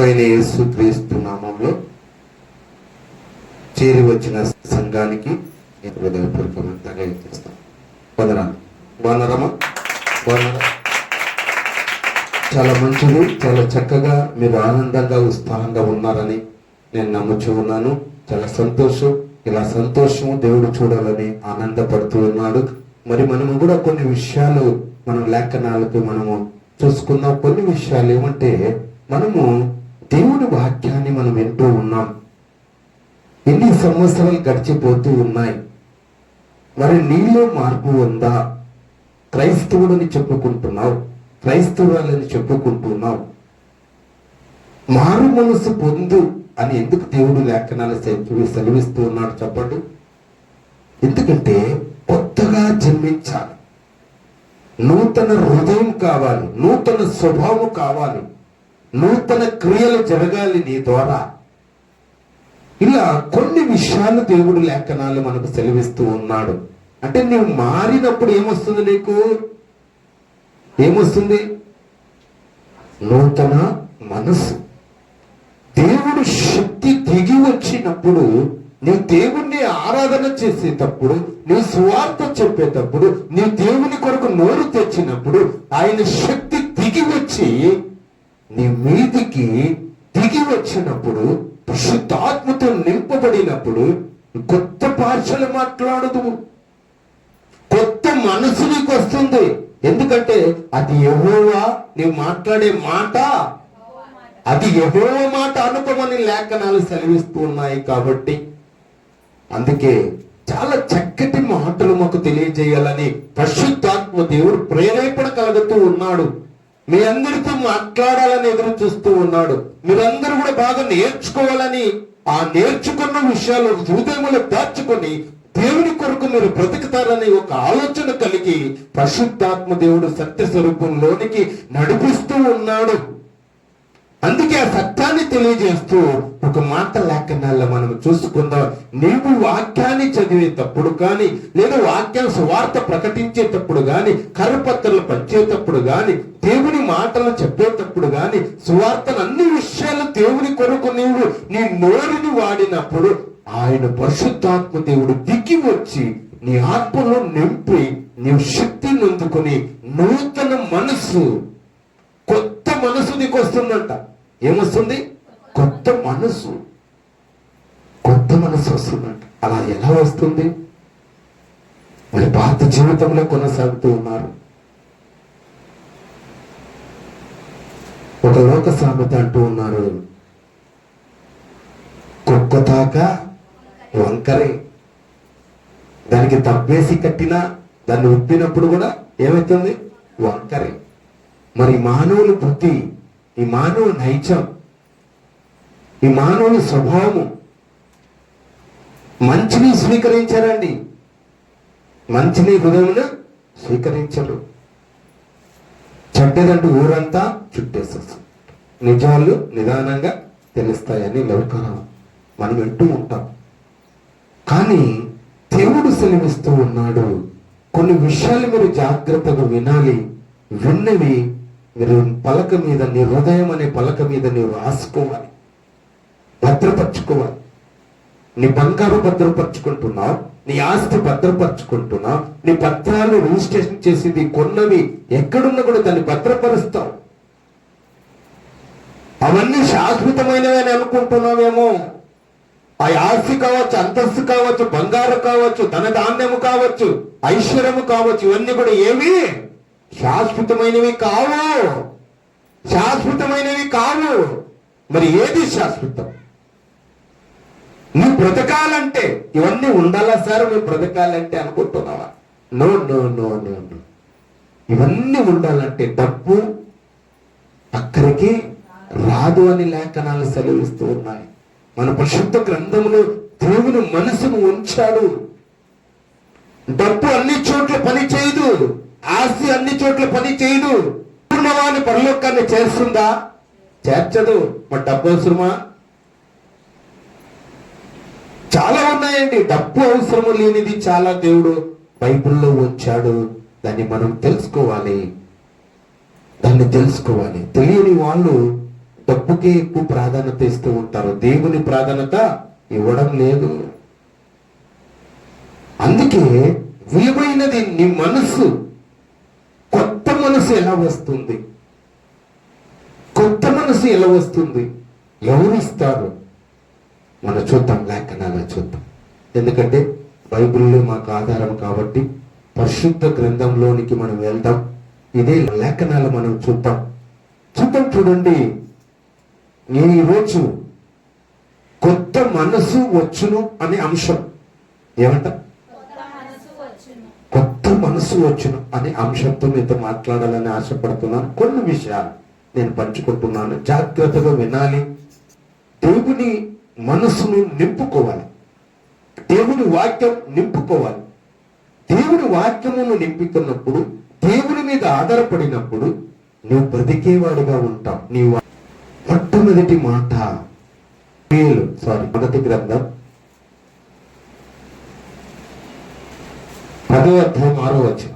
అయిన యేసు క్రీస్తు నామంలో చేరి వచ్చిన సంఘానికి హృదయపూర్వకమైన తెలియజేస్తాను వందనాలు. బాగున్నారమ్మా? బాగున్నారా? చాలా మంచిది చాలా చక్కగా మీరు ఆనందంగా ఉత్సాహంగా ఉన్నారని నేను నమ్ముచూ ఉన్నాను. చాలా సంతోషం. ఇలా సంతోషం దేవుడు చూడాలని ఆనందపడుతూ ఉన్నాడు. మరి మనము కూడా కొన్ని విషయాలు మనం లేఖనాలకు మనము చూసుకుందాం కొన్ని విషయాలు ఏమంటే మనము దేవుడి వాక్యాన్ని మనం వింటూ ఉన్నాం. ఎన్ని సంవత్సరాలు గడిచిపోతూ ఉన్నాయి. మరి నీలో మార్పు ఉందా? క్రైస్తవుడని చెప్పుకుంటున్నావు. క్రైస్తవురాలని చెప్పుకుంటున్నావు. మారు మనసు పొందు అని ఎందుకు దేవుడు లేఖనాలు సెలవిస్తూ ఉన్నాడు చెప్పండి. ఎందుకంటే కొత్తగా జన్మించాలి. నూతన హృదయం కావాలి. నూతన స్వభావం కావాలి. నూతన క్రియలు జరగాలి నీ ద్వారా. ఇలా కొన్ని విషయాలు దేవుడు లేఖనాలు మనకు సెలవిస్తూ ఉన్నాడు. అంటే నీవు మారినప్పుడు ఏమొస్తుంది నీకు? ఏమొస్తుంది? నూతన మనసు దేవుడు శక్తి దిగి వచ్చినప్పుడు నీవు దేవుణ్ణి ఆరాధన చేసేటప్పుడు నీ స్వార్థ చెప్పేటప్పుడు నీ దేవుని కొరకు నోరు తెచ్చినప్పుడు ఆయన శక్తి దిగి వచ్చి నీ మీదికి దిగి వచ్చినప్పుడు పరిశుద్ధాత్మతో నింపబడినప్పుడు కొత్త భాషలు మాట్లాడదు కొత్త మనసు నీకు వస్తుంది. ఎందుకంటే అది ఎవోవా నీవు మాట్లాడే మాట. అది ఎవో మాట అనుకోమని లేఖనాలు సెలవిస్తూ ఉన్నాయి కాబట్టి అందుకే చాలా చక్కటి మాటలు మాకు తెలియజేయాలని పరిశుద్ధాత్మ దేవుడు ప్రేరేపణ కలుగుతూ ఉన్నాడు. మీ అందరితో మాట్లాడాలని ఎదురు చూస్తూ ఉన్నాడు. మీరందరూ కూడా బాగా నేర్చుకోవాలని ఆ నేర్చుకున్న విషయాలు హృదయములో దాచుకొని దేవుని కొరకు మీరు బ్రతుకుతారని ఒక ఆలోచన కలిగి పరిశుద్ధాత్మ దేవుడు సత్య స్వరూపంలోనికి నడిపిస్తూ ఉన్నాడు. అందుకే ఆ సత్యాన్ని తెలియజేస్తూ ఒక మాట లేఖనాల్లో మనం చూసుకుందాం. నీవు వాక్యాన్ని చదివేటప్పుడు కానీ లేదా వాక్యం సువార్త ప్రకటించేటప్పుడు కానీ కరపత్రలు పంచేటప్పుడు కానీ దేవుని మాటలు చెప్పేటప్పుడు కానీ సువార్తను అన్ని విషయాలు దేవుని కొరకు నీవు నీ నోరుని వాడినప్పుడు ఆయన పరిశుద్ధాత్మ దేవుడు దిగి వచ్చి నీ ఆత్మలో నింపి నీవు శక్తిని అందుకుని నూతన మనసు కొత్త మనసు నీకు వస్తుందంట ఏమొస్తుంది? కొత్త మనసు. కొత్త మనసు వస్తుందంట. అలా ఎలా వస్తుంది? మరి పాత జీవితంలో కొనసాగుతూ ఉన్నారు. ఒక లోక సామెత అంటూ ఉన్నారు. కుక్క తాక వంకరే. దానికి తప్పేసి కట్టినా దాన్ని ఉప్పినప్పుడు కూడా ఏమవుతుంది? వంకరే. మరి మానవుని బుద్ధి ఈ మానవ నైజం ఈ మానవుని స్వభావము మంచిని స్వీకరించారండి. మంచిని హృదయమున స్వీకరించరు చెడ్డదంటూ ఊరంతా చుట్టేసేస్తారు నిజాలు నిదానంగా తెలుస్తాయని లౌకరం మనం వింటూ ఉంటాం. కానీ దేవుడు సెలవిస్తూ ఉన్నాడు. కొన్ని విషయాలు మీరు జాగ్రత్తగా వినాలి విన్నవి మీరు పలక మీద నీ హృదయం అనే పలక మీద నీవు రాసుకోవాలి. భద్రపరచుకోవాలి. నీ బంగారు భద్రపరచుకుంటున్నావు నీ ఆస్తి భద్రపరచుకుంటున్నావు నీ పత్రాలు రిజిస్ట్రేషన్ చేసింది కొన్నవి ఎక్కడున్నా కూడా దాన్ని భద్రపరుస్తావు. అవన్నీ శాశ్వతమైనవి అని అనుకుంటున్నావేమో. ఆ ఆస్తి కావచ్చు అంతస్తు కావచ్చు బంగారు కావచ్చు ధన ధాన్యము కావచ్చు ఐశ్వర్యము కావచ్చు ఇవన్నీ కూడా ఏమి శాశ్వతమైనవి కావు. శాశ్వతమైనవి కావు. మరి ఏది శాశ్వతం? నువ్వు బ్రతకాలంటే ఇవన్నీ ఉండాలా సార్? నువ్వు బ్రతకాలంటే అనుకుంటున్నావా? No no no no no. ఇవన్నీ ఉండాలంటే డబ్బు అక్కడికి రాదు అని లేఖనాలు సెలవిస్తూ ఉన్నాయి. మన పరిశుద్ధ గ్రంథంలో దేవుని మనసును ఉంచాడు. డబ్బు అన్ని చోట్ల పని చేయదు ఆస్తి అన్ని చోట్ల పని చేయదు పూర్ణవాణి పరలోకాన్ని చేస్తుందా చేర్చదు. మరి డబ్బు అవసరమా? చాలా ఉన్నాయండి. డబ్బు అవసరము లేనిది చాలా దేవుడు బైబిల్లో వచ్చాడు దాన్ని మనం తెలుసుకోవాలి. దాన్ని తెలుసుకోవాలి. తెలియని వాళ్ళు డబ్బుకే ఎక్కువ ప్రాధాన్యత ఇస్తూ ఉంటారు. దేవుని ప్రాధాన్యత ఇవ్వడం లేదు. అందుకే విలువైనది నీ మనస్సు. మనసు ఎలా వస్తుంది? కొత్త మనసు ఎలా వస్తుంది? ఎవరు ఇస్తారు మనం చూద్దాం లేఖనాలు చూద్దాం. ఎందుకంటే బైబిల్లో మాకు ఆధారం కాబట్టి పరిశుద్ధ గ్రంథంలోనికి మనం వెళ్దాం. ఇదే లేఖనాలు మనం చూద్దాం. చూద్దాం చూడండి. ఈ రోజు కొత్త మనసు వచ్చును అనే అంశం ఏమంట మనసు వచ్చును అనే అంశంతో మీతో మాట్లాడాలని ఆశపడుతున్నాను. కొన్ని విషయాలు నేను పంచుకుంటున్నాను. జాగ్రత్తగా వినాలి. దేవుని మనసును నింపుకోవాలి. దేవుని వాక్యం నింపుకోవాలి. దేవుని వాక్యమును నింపుతున్నప్పుడు దేవుని మీద ఆధారపడినప్పుడు నువ్వు బ్రతికేవాడిగా ఉంటావు. నీ మొట్టమొదటి మాట సారీ మొదటి గ్రంథం పదో అధ్యాయం ఆరో వచ్చిన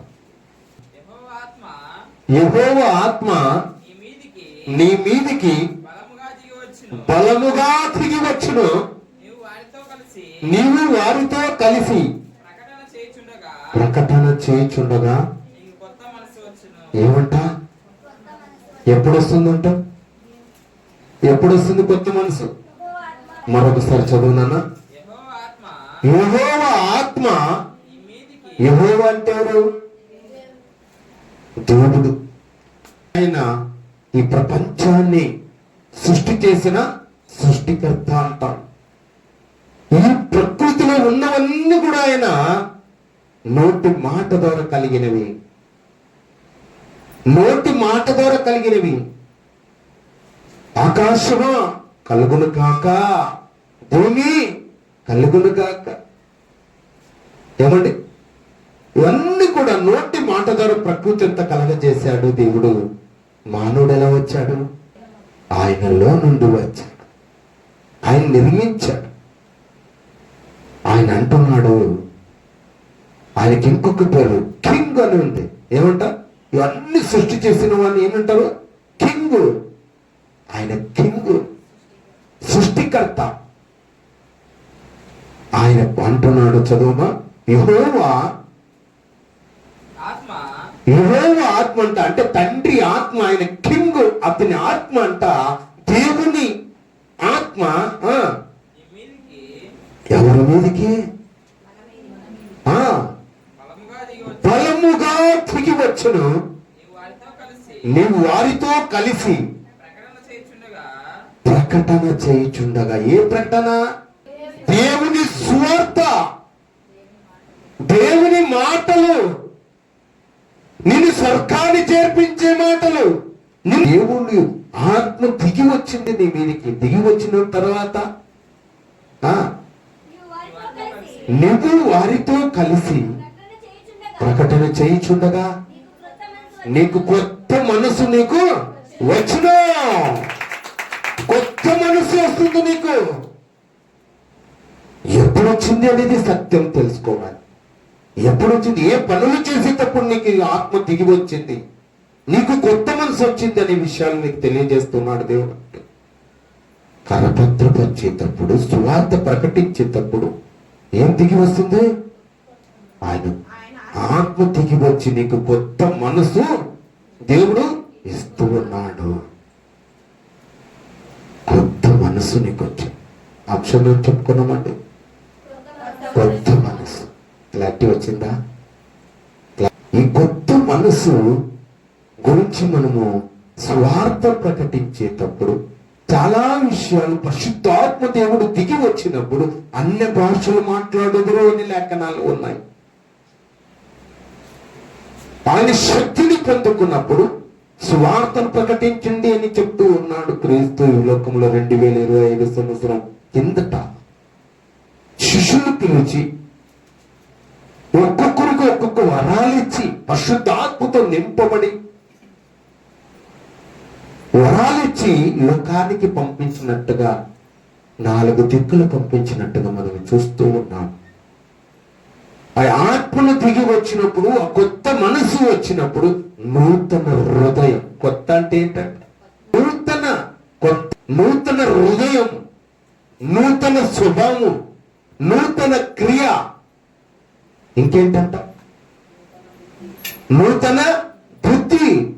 ఆత్మ యహోవ ఆత్మ నీ మీదికి బలముగా తిరిగి వచ్చును. నీవు వారితో కలిసి ప్రకటన చేయించుండగా ఏమంట? ఎప్పుడు వస్తుందంట ఎప్పుడు వస్తుంది కొత్త మనసు? మరొకసారి చదువునానా యెహోవా ఆత్మ యహోవ అంటారు? అంటే ఎవరు దేవుడు. ఆయన ఈ ప్రపంచాన్ని సృష్టి చేసిన సృష్టికర్త అంటాడు. ఈ ప్రకృతిలో ఉన్నవన్నీ కూడా ఆయన నోటి మాట ద్వారా కలిగినవి. నోటి మాట ద్వారా కలిగినవి. ఆకాశమా కలుగును కాక భూమి కలుగును కాక ఏమండి? ఇవన్నీ కూడా నోటి మాట ద్వారా ప్రకృతి ఎంత కలగజేశాడు దేవుడు. మానవుడు ఎలా వచ్చాడు? ఆయనలో నుండి వచ్చాడు. ఆయన నిర్మించాడు. ఆయన అంటున్నాడు ఆయనకి ఇంకొక పేరు కింగ్ అని ఉంది. ఏమంట? ఇవన్నీ సృష్టి చేసిన వాళ్ళు ఏమంటారు? కింగ్. ఆయన కింగ్ సృష్టికర్త. ఆయన అంటున్నాడు చదువుమా యహోవా యహోవ ఆత్మ అంట అంటే తండ్రి ఆత్మ ఆయన కింగ్ అతని ఆత్మ అంట దేవుని ఆత్మ ఆ, మీదికి ఎవరి మీదకి? ఆ, బలముగా తిరిగి వచ్చును. బలముగా నీవు వారితో కలిసి ప్రకటన ప్రకటన చేయుచుండగా ఏ ప్రకటన? దేవుని సువార్త దేవుని మాటలు. నిన్ను స్వర్గాన్ని చేర్పించే మాటలు. నిన్ను దేవుని ఆత్మ దిగి వచ్చింది నీ మీదకి. దిగి వచ్చిన తర్వాత ఆ వారితో కలిసి నువ్వు వారితో కలిసి ప్రకటన చేయిచుండగా నీకు కొత్త మనసు నీకు వచ్చిన. కొత్త మనసు వస్తుంది నీకు. ఎప్పుడు వచ్చింది అనేది సత్యం తెలుసుకోవాలి. ఎప్పుడు వచ్చింది ఏ పనులు చేసేటప్పుడు నీకు ఆత్మ దిగి వచ్చింది? నీకు కొత్త మనసు వచ్చింది అనే విషయాలు నీకు తెలియజేస్తున్నాడు దేవుడు. కరపత్రపరిచేటప్పుడు సువార్త ప్రకటించేటప్పుడు ఏం దిగి వస్తుంది? ఆయన ఆత్మ దిగి వచ్చి నీకు కొత్త మనసు దేవుడు ఇస్తూ ఉన్నాడు. కొత్త మనసు నీకు వచ్చి. అక్షరం చెప్పుకున్నామండి. కొత్త మనసు. క్లారిటీ వచ్చిందా? ఈ కొత్త మనసు గురించి మనము స్వార్థ ప్రకటించేటప్పుడు చాలా విషయాలు పరిశుద్ధాత్మ దేవుడు దిగి వచ్చినప్పుడు అన్ని భాషలు మాట్లాడుదురు అని లేఖనాలు ఉన్నాయి? ఆయన శక్తిని పొందుకున్నప్పుడు స్వార్థను ప్రకటించండి అని చెప్తూ ఉన్నాడు క్రీస్తు ఈ లోకంలో రెండు వేల ఇరవై ఐదు సంవత్సరం కిందట. శిష్యులు పిలిచి ఒక్కొక్కరికి ఒక్కొక్క వరాలిచ్చి పరిశుద్ధాత్మతో నింపబడి వరాలిచ్చి లోకానికి పంపించినట్టుగా నాలుగు దిక్కులు పంపించినట్టుగా మనం చూస్తూ ఉన్నాం. ఆ ఆత్మను దిగి వచ్చినప్పుడు ఆ కొత్త మనసు వచ్చినప్పుడు నూతన హృదయం. కొత్త అంటే ఏంటంటే నూతన కొత్త నూతన హృదయం నూతన స్వభావం నూతన క్రియ ఇంకేంటంట నూతన బుద్ధి.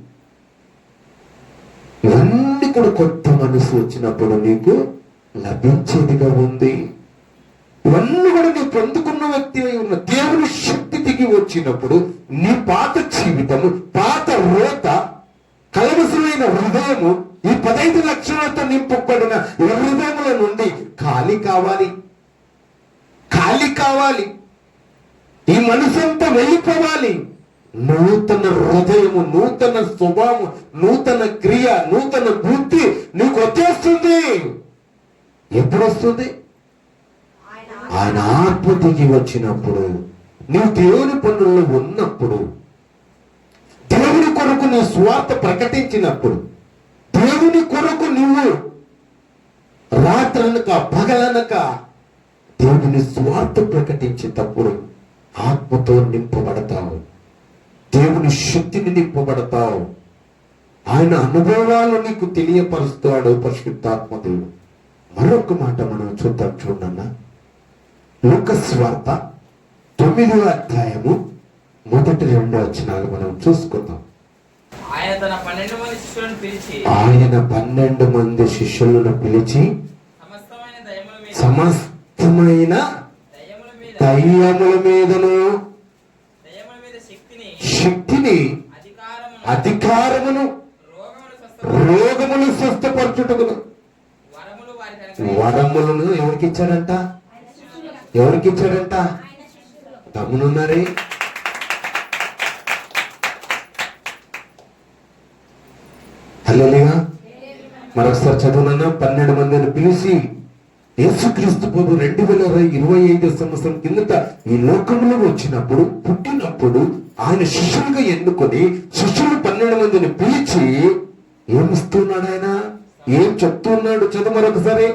ఇవన్నీ కూడా కొత్త మనసు వచ్చినప్పుడు నీకు లభించేదిగా ఉంది. ఇవన్నీ కూడా నీవు పొందుకున్న వ్యక్తి అయి ఉన్న దేవుని శక్తి దిగి వచ్చినప్పుడు నీ పాత జీవితము పాత రోత కలవసులైన హృదయము ఈ పదహైదు లక్షణాలతో నింపబడిన హృదయముల నుండి ఖాళీ కావాలి. ఖాళీ కావాలి. ఈ మనసంతా వెళ్ళిపోవాలి. నూతన హృదయము నూతన స్వభావం నూతన క్రియ నూతన బుద్ధి నీకు వచ్చేస్తుంది. ఎప్పుడు వస్తుంది? ఆయన ఆత్మ దిగి వచ్చినప్పుడు నీవు దేవుని పనుల్లో ఉన్నప్పుడు దేవుని కొరకు నీ స్వార్థ ప్రకటించినప్పుడు దేవుని కొరకు నువ్వు రాత్రనక పగలనక దేవుని స్వార్థ ప్రకటించేటప్పుడు ఆత్మతో నింపబడతావు. దేవుని శక్తిని నింపబడతావు. ఆయన అనుభవాలు నీకు తెలియపరుస్తాడు పరిశుద్ధాత్మ దేవుడు. మరొక మాట మనం చూద్దాం చూడన్నా లోకస్వార్త తొమ్మిదో అధ్యాయము మొదటి రెండు వచనాలు మనం చూసుకుందాం. ఆయన తన పన్నెండు మంది శిష్యులను పిలిచి ఆయన పన్నెండు మంది శిష్యులను పిలిచి సమస్తమైన దయముల మీద సమస్తమైన దయముల మీద దయ్యముల మీదను శక్తిని అధికారమును రోగములు స్వస్థ రోగములు స్వస్థపరచుటకును. వరములను ఎవరికి ఇచ్చాడంట? ఎవరికి ఇచ్చాడంట? తమ్మునున్నారే హల్లెలూయా. మరొకసారి చదువునన్నా పన్నెండు మందిని పిలిచి యేసుక్రీస్తు ప్రభు రెండు వేల ఇరవై ఐదు సంవత్సరం కిందట ఈ లోకంలో వచ్చినప్పుడు పుట్టినప్పుడు ఆయన శిష్యులుగా ఎన్నుకొని శిష్యులు పన్నెండు మందిని పిలిచి ఏమిస్తున్నాడు ఆయన? ఏం చెప్తున్నాడు? చదువు మరొకసారి.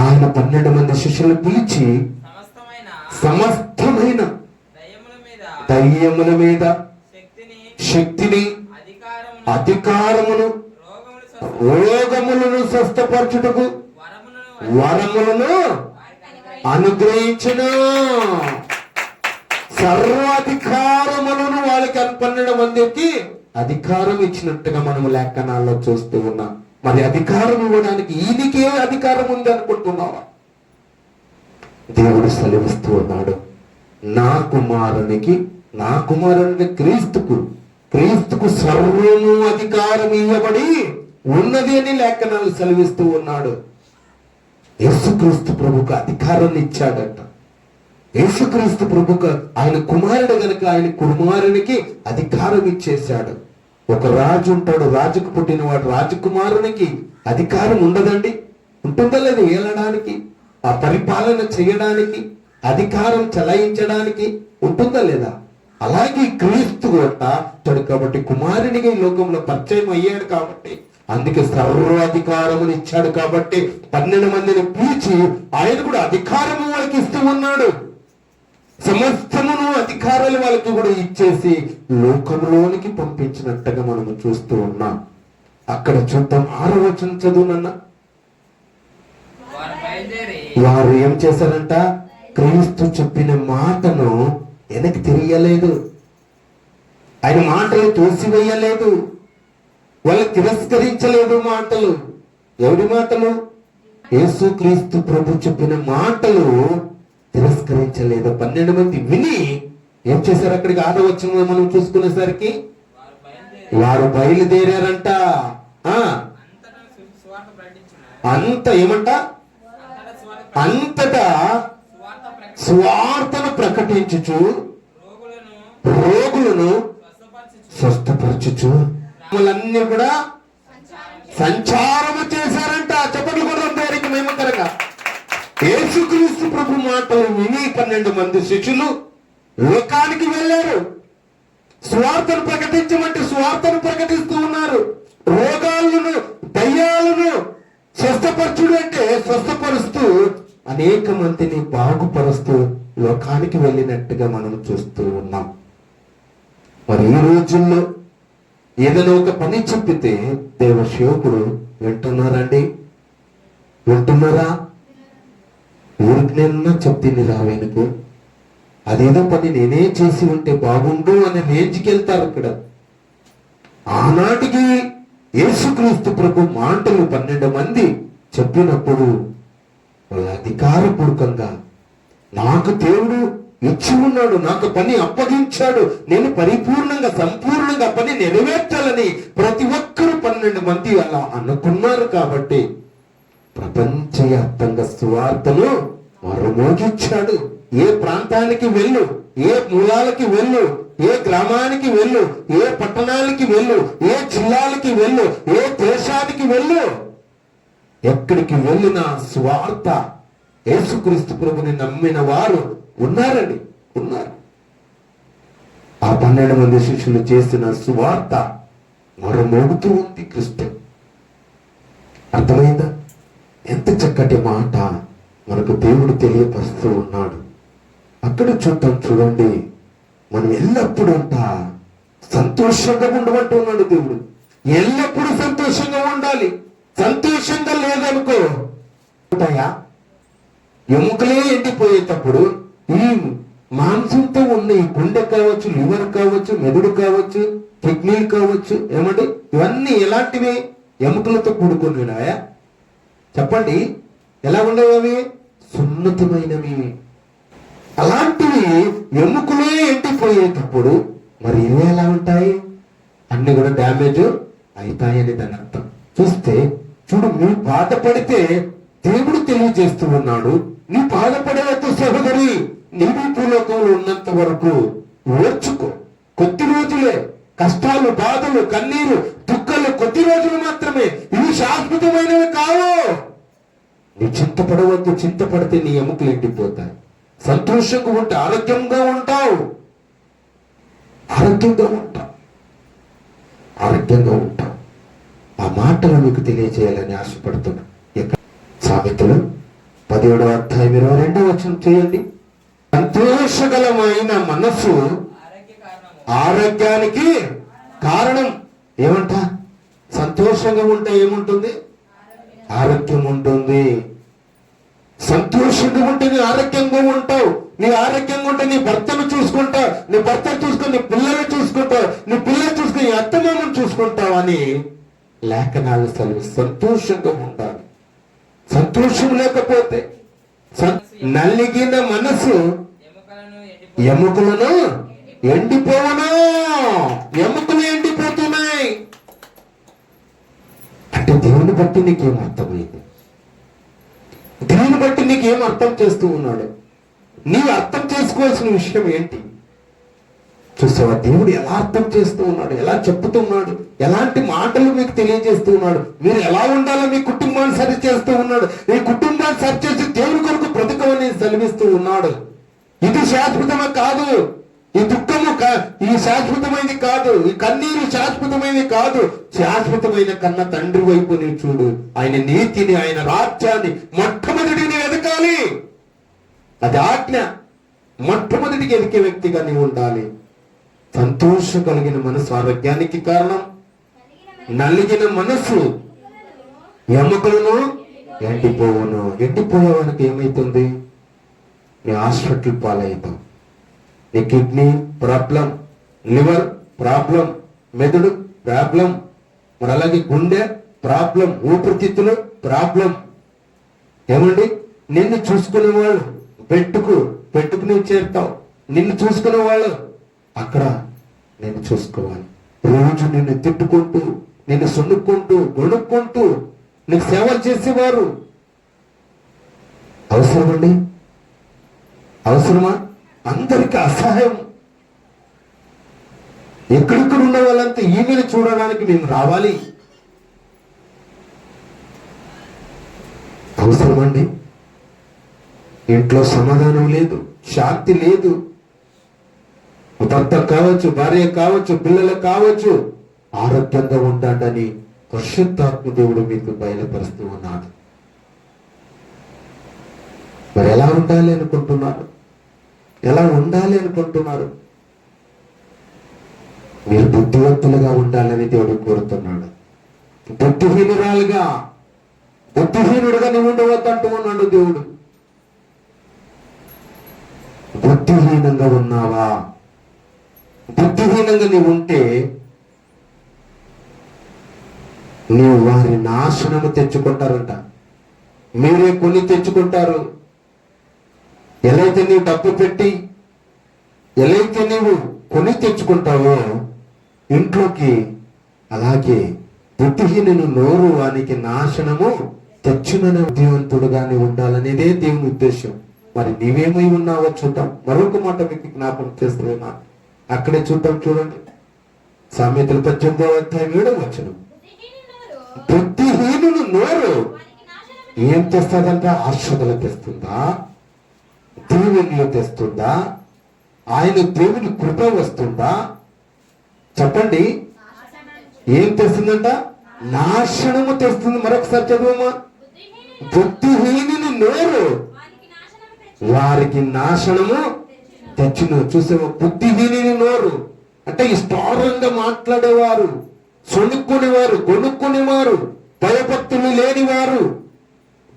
ఆయన పన్నెండు మంది శిష్యులను పిలిచి సమస్తమైన దయ్యముల మీద శక్తిని అధికారమును రోగములను స్వస్థపరచుటకు వరములను వరములను అనుగ్రహించిన. సర్వాధికారములను వాళ్ళకి పన్నెండు మందికి అధికారం ఇచ్చినట్టుగా మనం లేఖనాల్లో చూస్తూ ఉన్నాం. మరి అధికారం ఇవ్వడానికి ఈయనకే అధికారం ఉంది అనుకుంటున్నావా? దేవుడు సెలవిస్తూ ఉన్నాడు. నా కుమారునికి నా కుమారునికి క్రీస్తుకు క్రీస్తుకు సర్వము అధికారం ఇవ్వబడి ఉన్నది అని లేఖనాలు సెలవిస్తూ ఉన్నాడు. యేసుక్రీస్తు ప్రభుకు అధికారాన్ని ఇచ్చాడట. యేసుక్రీస్తు ప్రభుకు ఆయన కుమారుడు గనుక ఆయన కుమారునికి అధికారం ఇచ్చేశాడు. ఒక రాజు ఉంటాడు రాజుకు పుట్టినవాడు రాజకుమారునికి అధికారం ఉండదండి. ఉంటుందా లేదు ఏలడానికి? ఆ పరిపాలన చేయడానికి అధికారం చలాయించడానికి ఉంటుందా లేదా? అలాగే క్రీస్తు కూడా కాబట్టి కుమారునిగా ఈ లోకంలో పరిచయం అయ్యాడు కాబట్టి అందుకే సర్వాధికారముని ఇచ్చాడు కాబట్టి పన్నెండు మందిని పిలిచి ఆయన కూడా అధికారము వాళ్ళకి ఇస్తూ ఉన్నాడు. సమస్తమును అధికారాలు వాళ్ళకి కూడా ఇచ్చేసి లోకంలోనికి పంపించినట్టుగా మనము చూస్తూ ఉన్నాం. అక్కడ చూద్దాం ఆరో వచనం చదువునన్నా వారు ఏం చేశారంట? క్రీస్తు చెప్పిన మాటను వెనక్కి తిరగలేదు ఆయన మాటలు తోసివేయలేదు. వాళ్ళు తిరస్కరించలేదు మాటలు. ఎవరి మాటలు? యేసు క్రీస్తు ప్రభు చెప్పిన మాటలు తిరస్కరించలేదు. పన్నెండు మంది విని ఏం చేశారు అక్కడికి? ఆట వచ్చిన మనం చూసుకునేసరికి వారు బయలుదేరారంట. ఆ? అంత ఏమంట? అంతటా స్వార్థను ప్రకటించుచు రోగులను రోగులను స్వస్థపరచుచు స్వస్థపరచుచు కూడా సంచారము చేశారంట. చెప్పట్లు కూడా పేరుకి మేమకరగా యేసుక్రీస్తు ప్రభు మాటలు విని పన్నెండు మంది శిష్యులు లోకానికి వెళ్ళారు. స్వార్థను ప్రకటించమంటే స్వార్థను ప్రకటిస్తూ ఉన్నారు. రోగాలను దయ్యాలను స్వస్థపరచుడు అంటే స్వస్థపరుస్తూ అనేక మందిని బాగుపరుస్తూ లోకానికి వెళ్ళినట్టుగా మనం చూస్తూ ఉన్నాం. మరి ఈ రోజుల్లో ఏదైనా ఒక పని చెప్పితే దేవ సేవకుడు వింటున్నారండి? వింటున్నారా? ఊరికి నిన్న చెప్తుంది రావేనుకు అదేదో పని నేనే చేసి ఉంటే బాగుండు అని రేంజ్కెళ్తారు ఇక్కడ. ఆనాటికి యేసుక్రీస్తు ప్రభు మాటలు పన్నెండు మంది చెప్పినప్పుడు అధికారపూర్వకంగా నాకు దేవుడు ఇచ్చి ఉన్నాడు నాకు పని అప్పగించాడు. నేను పరిపూర్ణంగా సంపూర్ణంగా పని నెరవేర్చాలని ప్రతి ఒక్కరూ పన్నెండు మంది అలా అనుకున్నారు కాబట్టి ప్రపంచవ్యాప్తంగా సువార్తను మరుమోగించాడు. ఏ ప్రాంతానికి వెళ్ళు ఏ మూలాలకి వెళ్ళు ఏ గ్రామానికి వెళ్ళు ఏ పట్టణానికి వెళ్ళు ఏ జిల్లాలకి వెళ్ళు ఏ దేశానికి వెళ్ళు ఎక్కడికి వెళ్ళినా స్వార్థ యేసుక్రీస్తు ప్రభుని నమ్మిన వారు ఉన్నారండి ఉన్నారు. ఆ పన్నెండు మంది శిష్యులు చేసిన సువార్త మరమోగుతూ ఉంది క్రిస్టు అర్థమైందా? ఎంత చక్కటి మాట మనకు దేవుడు తెలియపరుస్తూ ఉన్నాడు. అక్కడ చూద్దాం చూడండి. మనం ఎల్లప్పుడూ అంట సంతోషంగా ఉండమంటున్నాడు దేవుడు. ఎల్లప్పుడూ సంతోషంగా ఉండాలి. సంతోషంగా లేదనుకో ఉంటాయా? ఎముకలే ఎండిపోయేటప్పుడు ఈ మాంసంతో ఉన్న ఈ గుండె కావచ్చు లివర్ కావచ్చు మెదడు కావచ్చు కిడ్నీలు కావచ్చు ఏమండి? ఇవన్నీ ఎలాంటివి? ఎముకలతో కూడుకున్నాయా చెప్పండి. ఎలా ఉండేవి అవి? సున్నతమైనవి. అలాంటివి ఎముకలే ఎండిపోయేటప్పుడు మరి ఇవి ఎలా ఉంటాయి? అన్ని కూడా డ్యామేజ్ అవుతాయని దాని అర్థం. చూస్తే చూడు నువ్వు బాధపడితే దేవుడు తెలియజేస్తూ ఉన్నాడు. నువ్వు బాధపడవద్దు సహోదరి నీవు ఉన్నంత వరకు ఓర్చుకో. కొద్ది రోజులే కష్టాలు బాధలు కన్నీరు దుఃఖలు కొద్ది రోజులు మాత్రమే. ఇవి శాశ్వతమైనవి కావు. నీ చింతపడవద్దు చింతపడితే నీ ఎముకలు ఎండిపోతాయి. సంతోషంగా ఉంటే ఆరోగ్యంగా ఉంటావు. ఆరోగ్యంగా ఉంటావు. ఆరోగ్యంగా ఉంటావు. ఆ మాటలు మీకు తెలియజేయాలని ఆశపడుతున్నా. ఇక సామెతలు పదిహేడవ అధ్యాయం ఇరవై రెండవ వచనం చేయండి. సంతోషగలమైన మనస్సు ఆరోగ్యానికి కారణం. ఏమంట? సంతోషంగా ఉంటే ఏముంటుంది? ఆరోగ్యం ఉంటుంది. సంతోషంగా ఉంటే నీ ఆరోగ్యంగా ఉంటావు. నీ ఆరోగ్యంగా ఉంటే నీ భర్తను చూసుకుంటావు. నీ భర్తను చూసుకుని నీ పిల్లలు చూసుకుంటావు. నీ పిల్లలు చూసుకుని నీ అత్తమామను చూసుకుంటావు అని లేఖనాలు సెలవు. సంతోషంగా ఉండాలి. సంతోషం లేకపోతే సంత నలిగిన మనసు ఎముకలను ఎండిపో ఎముకలను ఎండిపోవను. ఎముకలు ఎండిపోతున్నాయి. అంటే దేవుని బట్టి నీకేం అర్థమైంది? దేవుని బట్టి నీకేం అర్థం చేస్తూ ఉన్నాడు? నీవు అర్థం చేసుకోవాల్సిన విషయం ఏంటి? చూసావా? దేవుడు ఎలా అర్థం చేస్తూ ఉన్నాడు? ఎలా చెప్తున్నాడు ఎలాంటి మాటలు మీకు తెలియజేస్తూ ఉన్నాడు? మీరు ఎలా ఉండాలో మీ కుటుంబాన్ని సరి చేస్తూ ఉన్నాడు? మీ కుటుంబాన్ని సరి చేసి దేవుని కొరకు బ్రతకమని సెలవిస్తూ ఉన్నాడు. ఇది శాశ్వతమే కాదు? ఈ దుఃఖము ఈ శాశ్వతమైనది కాదు. ఈ కన్నీరు శాశ్వతమైనది కాదు. శాశ్వతమైన కన్న తండ్రి వైపు నీ చూడు. ఆయన నీతిని ఆయన రాజ్యాన్ని మొట్టమొదటిని వెతకాలి. అది ఆజ్ఞ. మొట్టమొదటికి ఎదికే వ్యక్తిగా నీవు ఉండాలి. సంతోషం కలిగిన మనసు ఆరోగ్యానికి కారణం. నలిగిన మనసు ఎముకలను ఎండిపోవును. ఎండిపోయేవానికి ఏమైతుంది? నీ హాస్పిటల్ పాలవుతాం నీ కిడ్నీ ప్రాబ్లం లివర్ ప్రాబ్లం మెదడు ప్రాబ్లం మరి అలాగే గుండె ప్రాబ్లం ఊపిరితిత్తులు ప్రాబ్లం. ఏమండి? నిన్ను చూసుకునే వాళ్ళు పెట్టుకు పెట్టుకుని చేరుతావు. నిన్ను చూసుకునే వాళ్ళు అక్కడ నేను చూసుకోవాలి. రోజు నిన్ను తిట్టుకుంటూ నిన్ను సున్నుక్కుంటూ గొణుక్కుంటూ నీకు సేవలు చేసేవారు. అవసరమండి? అవసరమా? అందరికి అసహాయం. ఎక్కడెక్కడ ఉన్న వాళ్ళంతా ఈమెను చూడడానికి మేము రావాలి. అవసరమండి? ఇంట్లో సమాధానం లేదు శాంతి లేదు. భర్త కావచ్చు భార్య కావచ్చు పిల్లలు కావచ్చు ఆరోగ్యంగా ఉండండి పరిశుద్ధాత్మ దేవుడు మీకు బయలుపరుస్తూ ఉన్నాడు. మరి ఎలా ఉండాలి అనుకుంటున్నారు? ఎలా ఉండాలి అనుకుంటున్నారు? మీరు బుద్ధివంతులుగా ఉండాలని దేవుడు కోరుతున్నాడు. బుద్ధిహీనురాలుగా బుద్ధిహీనుడుగా నువ్వు ఉండవద్దంటూ ఉన్నాడు దేవుడు. బుద్ధిహీనంగా ఉన్నావా? బుద్ధిహీనంగా నీవు ఉంటే నీవు వారి నాశనము తెచ్చుకుంటారంట. మీరే కొని తెచ్చుకుంటారు. ఎలా అయితే నీవు డబ్బు పెట్టి ఎలా అయితే నీవు కొని తెచ్చుకుంటావో ఇంట్లోకి అలాగే బుద్ధిహీనుని నోరు వానికి నాశనము తెచ్చుననే బుద్ధివంతుడుగానే ఉండాలనేదే దేవుని ఉద్దేశం. మరి నీవేమై ఉన్నావో చూద్దాం. మరొక మాట మీకు జ్ఞాపకం చేస్తున్నా అక్కడే చూద్దాం చూడండి. సామెతలు పద్దెనిమిదో అధ్యాయం ఏడో వచనం. బుద్ధిహీనులు నోరు ఏం తెస్తుందంటే? ఆశ్రదలు తెస్తుందా? దీవెనలు తెస్తుందా? ఆయన దేవుని కృప వస్తుందా? చెప్పండి. ఏం తెస్తుందంట? నాశనము తెస్తుంది. మరొకసారి చదువమ్మా బుద్ధిహీనుని నోరు వారికి నాశనము చర్చిలో చూసే బుద్ధిహీని నోరు. అంటే ఇష్టారంగా మాట్లాడేవారు. సొనుక్కునేవారు కొనుక్కునేవారు భయభక్తులు లేనివారు.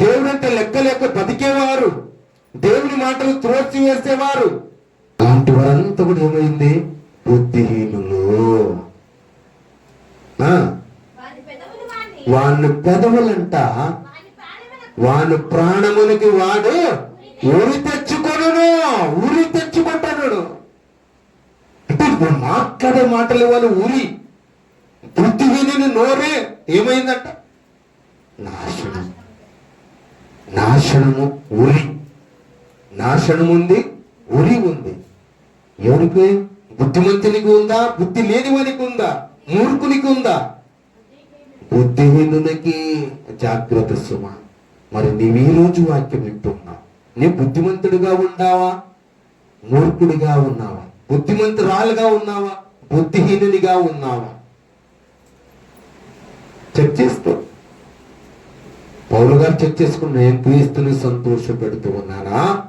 దేవుడంటే లెక్క లెక్క బతికేవారు. దేవుని మాటలు త్రోసి వేసేవారు. అలాంటి వారంతా కూడా ఏమైంది? బుద్ధిహీనులు. ఆ, వాని పెదవులంట. వాళ్ళు ప్రాణములకి వాడు ఉరి తెచ్చుకొను ఉరి తెచ్చుకుంటాడు అంటే ఇప్పుడు మాట్లాడే మాటలు వాళ్ళు ఉరి విని నోరే. ఏమైందంట? నాశనం. నాశనము ఉరి నాశనం ఉంది ఉరి ఉంది. ఎవరికి బుద్ధిమంతునికి ఉందా? బుద్ధి లేనివానికి ఉందా? మూర్ఖునికి ఉందా? బుద్ధిహీనునికి జాగ్రత్త సుమ. మరి నీవు ఈ రోజు వాక్యం వింటున్నావు. నీ బుద్ధిమంతుడిగా ఉన్నావా? మూర్ఖుడిగా ఉన్నావా? బుద్ధిమంతురాలుగా ఉన్నావా? బుద్ధిహీనునిగా ఉన్నావా? చెక్ చేసుకో పౌరు గారు చెక్ చేసుకున్న నేను క్రీస్తుని సంతోష పెడుతూ ఉన్నానా?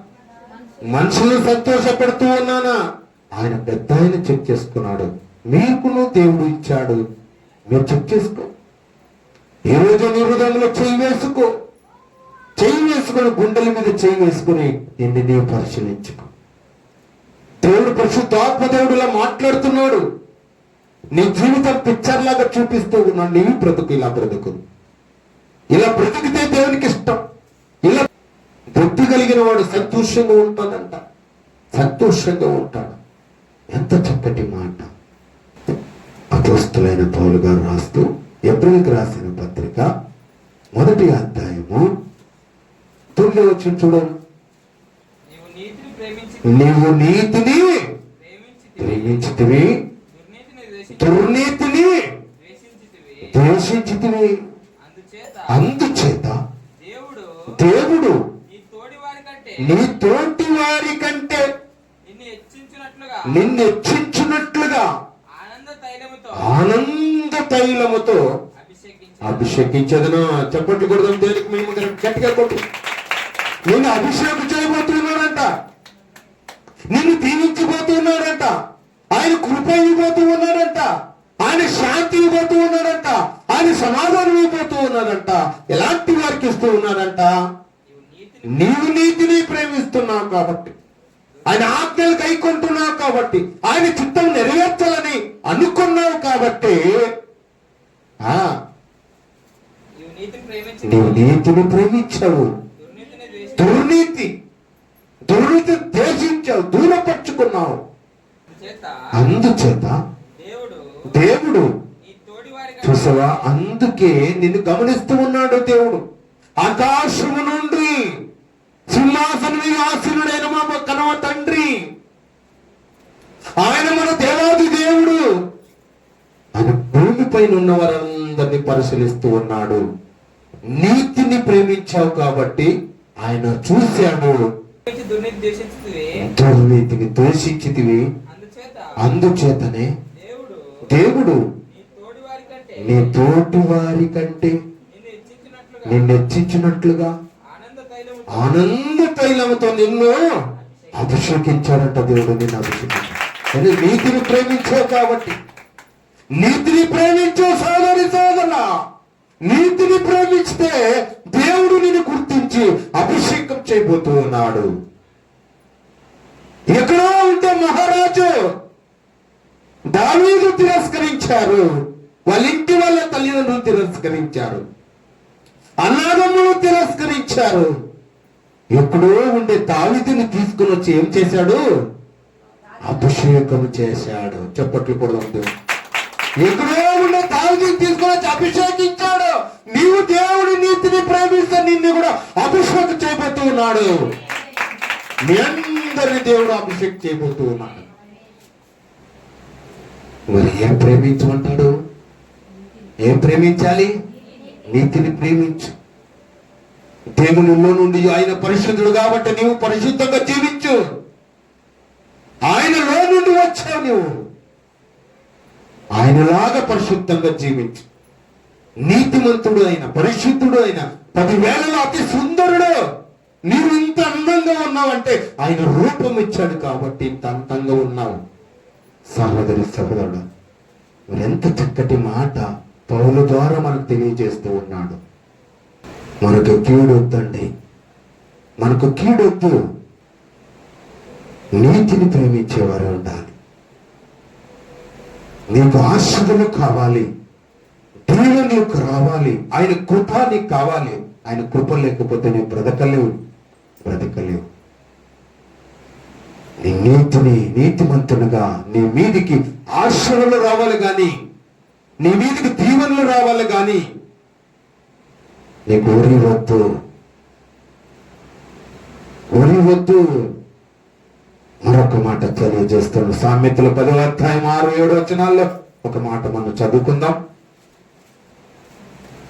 మనుషులను సంతోష పెడుతూ ఉన్నానా? ఆయన పెద్ద ఆయన చెక్ చేసుకున్నాడు. మీకును దేవుడు ఇచ్చాడు. మీరు చెక్ చేసుకో. ఈ రోజు నీ హృదయంలో చేయి వేసుకో. చేయి వేసుకుని గుండెల మీద చేయి వేసుకుని నిన్ను నీవు పరిశీలించుకో దేవుడు పరిశుద్ధాత్మ దేవుడులా మాట్లాడుతున్నాడు. నీ జీవితం పిక్చర్ లాగా చూపిస్తూ ఉన్నాడు. నీవి బ్రతుకు ఇలా బ్రతుకు. ఇలా బ్రతికితే దేవునికి ఇష్టం. ఇలా బుద్ధి కలిగిన వాడు సంతోషంగా ఉంటాడంట. సంతోషంగా ఉంటాడు. ఎంత చక్కటి మాట. అపోస్తులైన పౌలు గారు రాస్తూ ఏప్రిల్కి రాసిన పత్రిక మొదటి అధ్యాయము తొమ్మిది వచ్చి చూడండి నీవు నీతిని ప్రేమించితివి. దుర్నీతిని ద్వేషించి దుర్నీతిని ద్వేషించితివి. అందుచేత దేవుడు నీ తోటి వారి కంటే నిన్ను హెచ్చించినట్లుగా ఆనంద తైలముతో అభిషేకించదను. చెప్పట్లు కొడదాం దేనికి మేము గట్టిగా కొట్టు. నేను అభిషేకం చేయబోతున్నాడంట. నిన్ను దీవించబోతున్నాడంట. ఆయన కృప ఇవ్వబోతూ ఉన్నాడంట. ఆయన శాంతి ఇవ్వబోతూ ఉన్నాడంట. ఆయన సమాధానం ఇవ్వబోతూ ఉన్నాడంట. ఎలాంటి వారికి ఇస్తూ ఉన్నాడంట? నీవు నీతిని నీవు నీతిని ప్రేమిస్తున్నావు కాబట్టి. ఆయన ఆజ్ఞలు కైకొంటున్నావు కాబట్టి. ఆయన చిత్తం నెరవేర్చాలని అనుకున్నావు కాబట్టి. ఆ. నీవు నీతిని ప్రేమించావు. దుర్నీతి దుర్నీతి ద్వేషించావు దూరపరుచుకున్నావు. చేత అందుచేత దేవుడు చూసావా? అందుకే నిన్ను గమనిస్తూ ఉన్నాడు దేవుడు. ఆకాశము నుండి సింహాసనం మీద ఆసీనుడైన మా కనవ తండ్రి. ఆయన మన దేవాది దేవుడు. ఆయన భూమి పైన ఉన్న వారందరినీ పరిశీలిస్తూ ఉన్నాడు. నీతిని ప్రేమించావు కాబట్టి ఆయన చూశాడు. దుర్నీతిని దూషించితివి అందుచేత అందుచేతనే దేవుడు నీ తోటి వారి కంటే నిన్ను హెచ్చించినట్లుగా నిన్ను హెచ్చించినట్లుగా ఆనంద తైలము ఆనంద తైలముతో నిన్ను అభిషేకించాడంట దేవుడు నిన్ను అభిషేకించాడు నీతిని ప్రేమించావు కాబట్టి నీతిని ప్రేమించు సోదరి సోదర నీతిని ప్రేమిస్తే దేవుడు నిన్ను గుర్తించి అభిషేకం చేయబోతూ ఉన్నాడు ఎక్కడో ఉంటే మహారాజు దావీదు తిరస్కరించారు. వాళ్ళ ఇంటి వాళ్ళ తల్లిదండ్రులు తిరస్కరించారు. అన్నదమ్ములు తిరస్కరించారు. ఎప్పుడో ఉండే దావీదుని తీసుకుని వచ్చి ఏం చేశాడు? అభిషేకం చేశాడు. చెప్పట్లు కూడా ఉంది నీకు ఉండే దావీదుని తీసుకొని వచ్చి అభిషేకించాడు. నీవు దేవుడి నీతిని ప్రేమిస్తే నిన్ను కూడా అభిషేకం చేయబోతూ ఉన్నాడు. మీ అందరిని దేవుడు అభిషేక్ చేయబోతూ ఉన్నాడు. మరి ఏం ప్రేమించమంటాడు ఏం ప్రేమించాలి? నీతిని ప్రేమించు. దేవునిలో నుండి ఆయన పరిశుద్ధుడు కాబట్టి నీవు పరిశుద్ధంగా జీవించు. ఆయనలో నుండి వచ్చావు నీవు. ఆయనలాగా పరిశుద్ధంగా జీవించు. నీతిమంతుడు అయిన పరిశుద్ధుడు అయిన పదివేలలో అతి సుందరుడు నీవు ఇంత అందంగా ఉన్నావంటే ఆయన రూపం ఇచ్చాడు కాబట్టి ఇంత అందంగా ఉన్నావు. సహోదరి సహోదరుడు ఎంత చక్కటి మాట పౌలు ద్వారా మనకు తెలియజేస్తూ ఉన్నాడు. మనకు కీడొద్దండి మనకు కీడొద్దు నీతిని ప్రేమించేవారు ఉండాలి. నీకు ఆశ్రదలు కావాలి. దేవుడు రావాలి. ఆయన కృప నీకు కావాలి. ఆయన కృప లేకపోతే నువ్వు బ్రతకలేవు. బ్రతకలేవు. నీ నీతిని నీతిమంతునిగా నీ మీదికి ఆశ్రమలు రావాలి కానీ నీ మీదికి దీవెనలు రావాలి కానీ నీకు ఊరి వద్దు. ఊరి వద్దు. మరొక మాట తెలియజేస్తున్నాడు. సామెతలు పదవ అధ్యాయం ఆరు ఏడు వచనాల్లో ఒక మాట మనం చదువుకుందాం.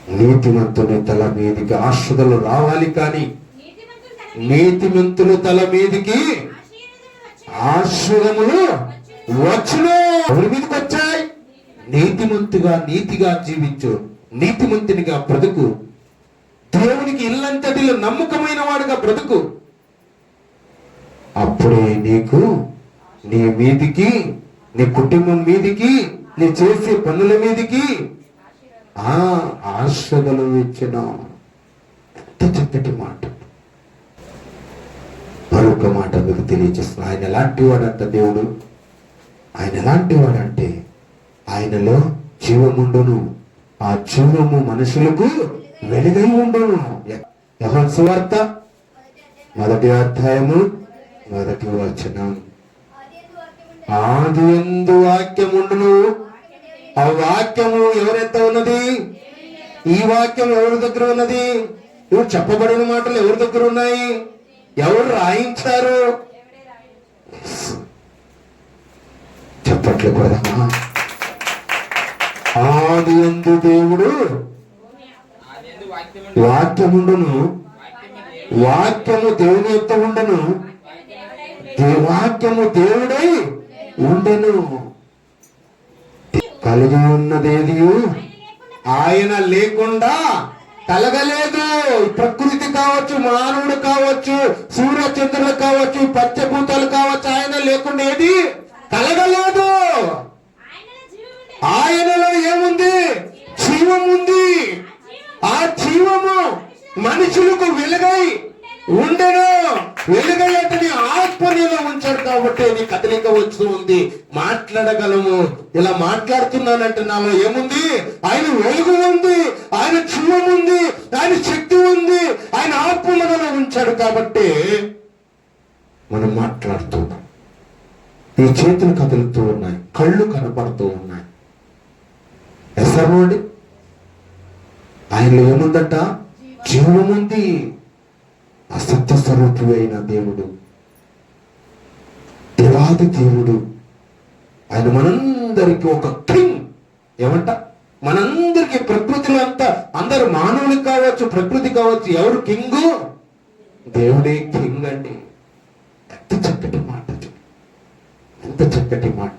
నీతిమంతుని తల మీదికి ఆశ్రదలు రావాలి కానీ నీతిమంతుడు నీతిమంతులు తల మీదికి ఆశ్రదములు వచ్చును. ఎవరి మీదకి వచ్చాయి? నీతిమంతుగా నీతిగా జీవించు నీతిమంతునిగా బ్రతుకు. దేవునికి ఇల్లంతటిలో నమ్మకమైన వాడుగా బ్రతుకు. అప్పుడే నీకు నీ మీదికి నీ కుటుంబం మీదికి నీ చేసే పనుల మీదికి ఆ ఆశ్రదలు ఇచ్చిన ఎంత చక్కటి మాట. మరొక మాట మీకు తెలియజేస్తున్నా. ఆయన ఎలాంటి వాడంట దేవుడు? ఆయన ఎలాంటి వాడంటే ఆయనలో జీవముండును ఆ జీవము మనుషులకు వెలుగై ఉండను. యెహోవా సువార్త మొదటి అధ్యాయము మొదటి వచనం. ఆది ఎందు వాక్యముండును. ఆ వాక్యము ఎవరెంత ఉన్నది? ఈ వాక్యం ఎవరి దగ్గర ఉన్నది? ఇవి చెప్పబడిన మాటలు ఎవరి దగ్గర ఉన్నాయి? ఎవరు రాయించారు? చెప్పట్లు కూడా ఆది ఎందు దేవుడు వాక్యముండును. వాక్యము దేవుని యొక్క ఉండను వాక్యము దేవుడై ఉండెను. కలిగి ఉన్నదేది? ఆయన లేకుండా కలగలేదు. ప్రకృతి కావచ్చు మానవుడు కావచ్చు సూర్య చంద్రులు కావచ్చు పంచభూతాలు కావచ్చు ఆయన లేకుండా ఏది? కలగలేదు. ఆయనలో ఏముంది? జీవం ఉంది ఆ జీవము మనుషులకు వెలుగై ఉండెను. వెలుగై అతని ఉంచాడు కాబట్టి నీ కదలిక వస్తూ ఉంది. మాట్లాడగలము. ఇలా మాట్లాడుతున్నానంటే నాలో ఏముంది? ఆయన వెలుగు ఉంది ఆయన జీవం ఉంది ఆయన శక్తి ఉంది ఆయన ఆత్మ మనలో ఉంచాడు కాబట్టి మనం మాట్లాడుతూ ఈ చేతులు కదులుతూ ఉన్నాయి కళ్ళు కనపడుతూ ఉన్నాయి. ఎసరోడి ఆయనలో ఏముందట? జీవముంది అసత్య స్వరూపి అయిన దేవుడు. దేవాది దేవుడు ఆయన మనందరికి ఒక కింగ్. ఏమంట? మనందరికి ప్రకృతిలో అంతా. అందరు మానవులు కావచ్చు ప్రకృతి కావచ్చు ఎవరు కింగు? దేవుడే కింగ్ అండి. ఎంత చక్కటి మాట ఎంత చక్కటి మాట